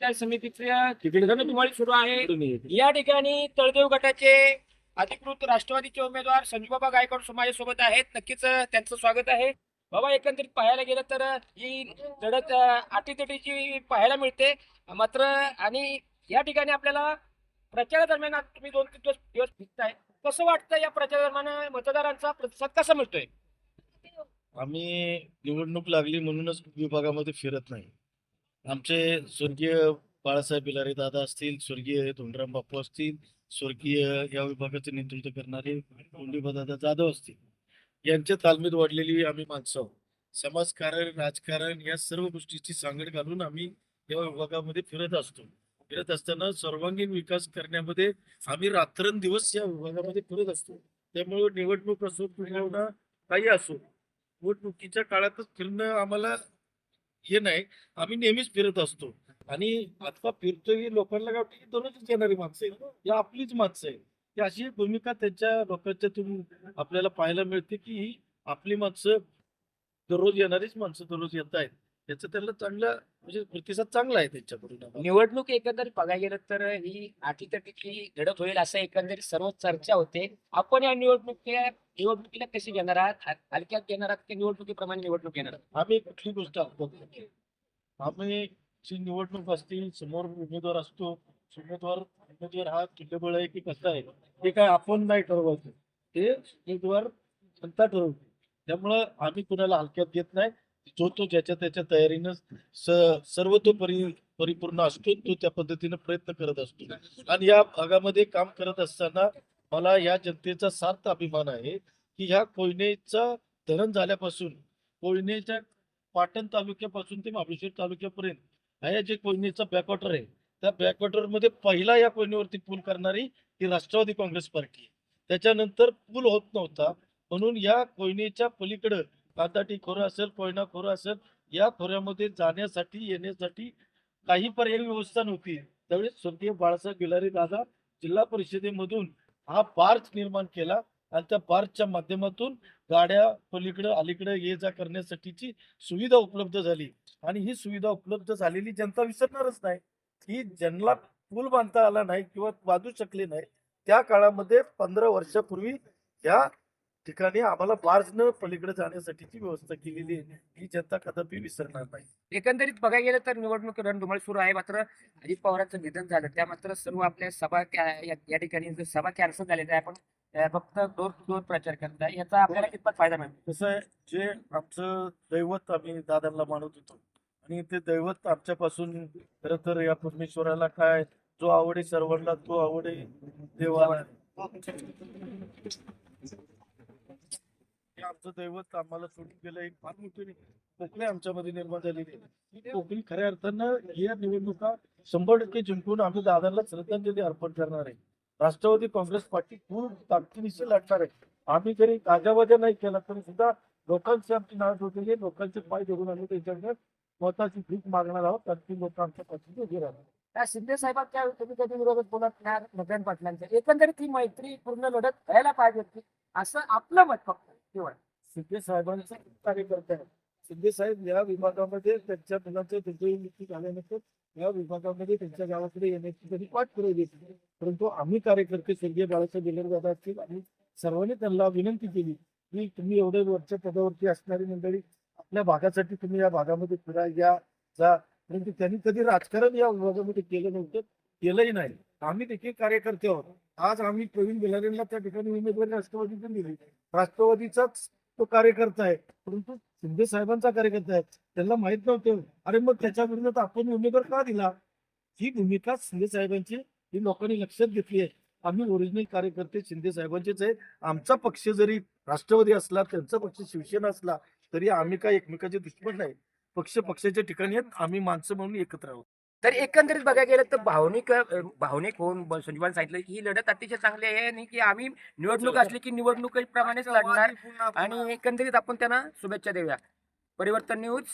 पंचायत समितीच्या रणधुमाळी सुरू आहे. या ठिकाणी तळदेव गटाचे अधिकृत राष्ट्रवादीचे उमेदवार संजूबाबा गायकवाड माझ्यासोबत आहेत. नक्कीच त्यांचं स्वागत आहे. बाबा एकंदरीत पाहायला गेलं तर ही लढत अं, अटीतटीची पाहायला मिळते. मात्र आणि या ठिकाणी आपल्याला प्रचारादरम्यान आज तुम्ही दोन तीन दिवस दिवस फिरताय. कसं वाटतं या प्रचारादरम्यान मतदारांचा प्रतिसाद कसा मिळतोय? आम्ही निवडणूक लागली म्हणूनच विभागामध्ये फिरत नाही. आमचे स्वर्गीय बाळासाहेब बिलारे दादा असतील स्वर्गीय धोंडराम बापू असतील स्वर्गीय या विभागाचे नेतृत्व करणारे दादा जाधव असतील यांच्या तालमीत वाढलेली आम्ही माणसं समाजकारण राजकारण या सर्व गोष्टीची सांगड घालून आम्ही या विभागामध्ये फिरत असतो. फिरत असताना सर्वांगीण विकास करण्यामध्ये आम्ही रात्रंदिवस या विभागामध्ये फिरत असतो. त्यामुळे निवडणूक असो किंवा काही असो निवडणुकीच्या काळातच फिरणं आम्हाला हे नाही. आम्ही नेहमीच फिरत असतो. आणि आता फिरतोय लोकांना काय वाटतं की दोनच येणारी माणसं आहे या आपलीच माणसं आहे ही अशी भूमिका त्यांच्या लोकांच्यातून आपल्याला पाहायला मिळते की ही आपली माणसं दररोज येणारीच माणसं दररोज येत आहेत. याचं त्यांना चांगला म्हणजे प्रतिसाद चांगला आहे त्यांच्याकडून. निवडणूक एकंदरीत बघायला गेलं तर ही अटीतटीची लढत होईल असं एकंदरीत सर्व चर्चा होते. आपण या निवडणुकीला निवडणुकीला कशी घेणार आहात? हल- हलक्यात घेणार आहात की निवडणुकीप्रमाणे निवडणूक घेणार आहात? आम्ही कुठली गोष्ट आम्ही जी निवडणूक असतील समोर उमेदवार असतो उमेदवार उमेदवार हा किल्लेबळ आहे की कसा आहे हे काय आपण नाही ठरवायचं. ते उमेदवार जनता ठरवते. त्यामुळं आम्ही कुणाला हलक्यात घेत नाही. जो तो ज्याच्या त्याच्या तयारीनं सर्वतोपरी परि परिपूर्ण असतो तो त्या पद्धतीनं प्रयत्न करत असतो. आणि या भागामध्ये काम करत असताना मला या जनतेचा सार्थ अभिमान आहे की ह्या कोयनेचा धरण झाल्यापासून कोयनेच्या पाटण तालुक्यापासून ते महाबळेश्वर तालुक्यापर्यंत हा जे कोयनेचा बॅकवॉटर आहे त्या बॅकवॉटरमध्ये पहिला या कोयनेवरती पूल करणारी ही राष्ट्रवादी काँग्रेस पार्टी आहे. त्याच्यानंतर पूल होत नव्हता म्हणून या कोयनेच्या पलीकडं कांदाटी खोरं असेल कोयना खोरं असेल या खोऱ्यामध्ये जाण्यासाठी येण्यासाठी काही पर्यायी व्यवस्था नव्हती. त्यावेळेस स्वर्गीय बाळासाहेब गिलारी दादा जिल्हा परिषदेमधून हा पार्क निर्माण केला आणि त्या पार्कच्या माध्यमातून गाड्या पलीकडे अलीकडे ये जा करण्यासाठीची सुविधा उपलब्ध झाली. आणि ही सुविधा उपलब्ध झालेली जनता विसरणारच नाही. की ज्यांना पूल बांधता आला नाही किंवा बांधू शकले नाही त्या काळामध्ये पंधरा वर्षापूर्वी या ठिकाणी आम्हाला बार्जनं पलीकडे जाण्यासाठीची व्यवस्था केलेली आहे. ही जनता कदापि विसरणार नाही. एकंदरीत बघायला गेलं तर निवडणूक रणधुमाळी सुरू आहे. मात्र अजित पवारांचं निधन झालं. त्या मात्र सर्व आपल्या सभा या ठिकाणी सभा कॅन्सल झालेल्या आहे आपण फक्त डोर टू डोर प्रचार करताय याचा आपल्याला कितपत फायदा मिळतो कसं आहे जे आमचं दैवत आम्ही दादांना मानत होतो. आणि ते दैवत आमच्यापासून खर तर या परमेश्वराला काय जो आवडे सर्वांना तो आवडे देवाला. हे आमचं दैवत आम्हाला सोडून गेलं एक फार मोठी कोकणी आमच्यामध्ये निर्माण झालेली आहे. कोकणी खऱ्या अर्थानं या निवडणुका शंभर टक्के जिंकून आम्ही दादांना श्रद्धांजली अर्पण करणार आहे. राष्ट्रवादी काँग्रेस पार्टी खूप ताकदीनिशी लढणार आहे. आम्ही जरी गाजावाजा नाही केला तरी सुद्धा लोकांचे आमची नाव होते लोकांचे पाय धरून आम्ही त्यांच्याकडे स्वतःची भीक मागणार आहोत. आणि ती लोक आमच्या पाठीशी उभी राहणार. शिंदे साहेबात साहेबांच्या तुम्ही कधी विरोधात बोलत नाही मदन पाटलांच्या एकंदरीत ही मैत्री पूर्ण लढत व्हायला पाहिजे होती असं आपलं मत फक्त केवळ सिद्धे साहेबांचा कार्यकर्ता आहे. सिद्धे साहेब या विभागामध्ये त्यांच्या मुलांचं त्यांची झाल्यानंतर या विभागामध्ये त्यांच्या गावाकडे येण्याची त्यांनी पाठ फिरवली परंतु आम्ही कार्यकर्ते स्वर्गीय बाळासाहेब बेलरदादा असतील आणि सर्वांनी त्यांना विनंती केली की तुम्ही एवढे वरच्या पदावरती असणारी मंडळी आपल्या भागासाठी तुम्ही या भागामध्ये फिरा या जा. परंतु त्यांनी कधी राजकारण या विभागामध्ये केलं नव्हतं केलंही नाही. आम्ही देखील कार्यकर्ते आहोत. आज आम्ही प्रवीण बिलारेंना त्या ठिकाणी उमेदवारी राष्ट्रवादीतून दिली. राष्ट्रवादीचाच तो कार्यकर्ता आहे. परंतु शिंदे साहेबांचा कार्यकर्ता आहे. त्यांना माहीत नव्हतं. अरे मग त्याच्या विरोधात आपण उमेदवार का दिला? ही भूमिका शिंदे साहेबांची ही लोकांनी लक्षात घेतली आहे. आम्ही ओरिजिनल कार्यकर्ते शिंदे साहेबांचेच आहे. आमचा पक्ष जरी राष्ट्रवादी असला त्यांचा पक्ष शिवसेना असला तरी आम्ही काय एकमेकाचे दुश्मन नाही. पक्ष पक्षाच्या ठिकाणी आहेत. आम्ही माणसं म्हणून एकत्र आहोत. तर एकंदरीत बघायला गेलं तर भावनिक भावनिक होऊन संजीवान सांगितलं की ही लढत अतिशय चांगली आहे आणि की आम्ही निवडणूक असली की निवडणुकीप्रमाणेच लढणार. आणि एकंदरीत आपण त्यांना शुभेच्छा देऊया. परिवर्तन न्यूज.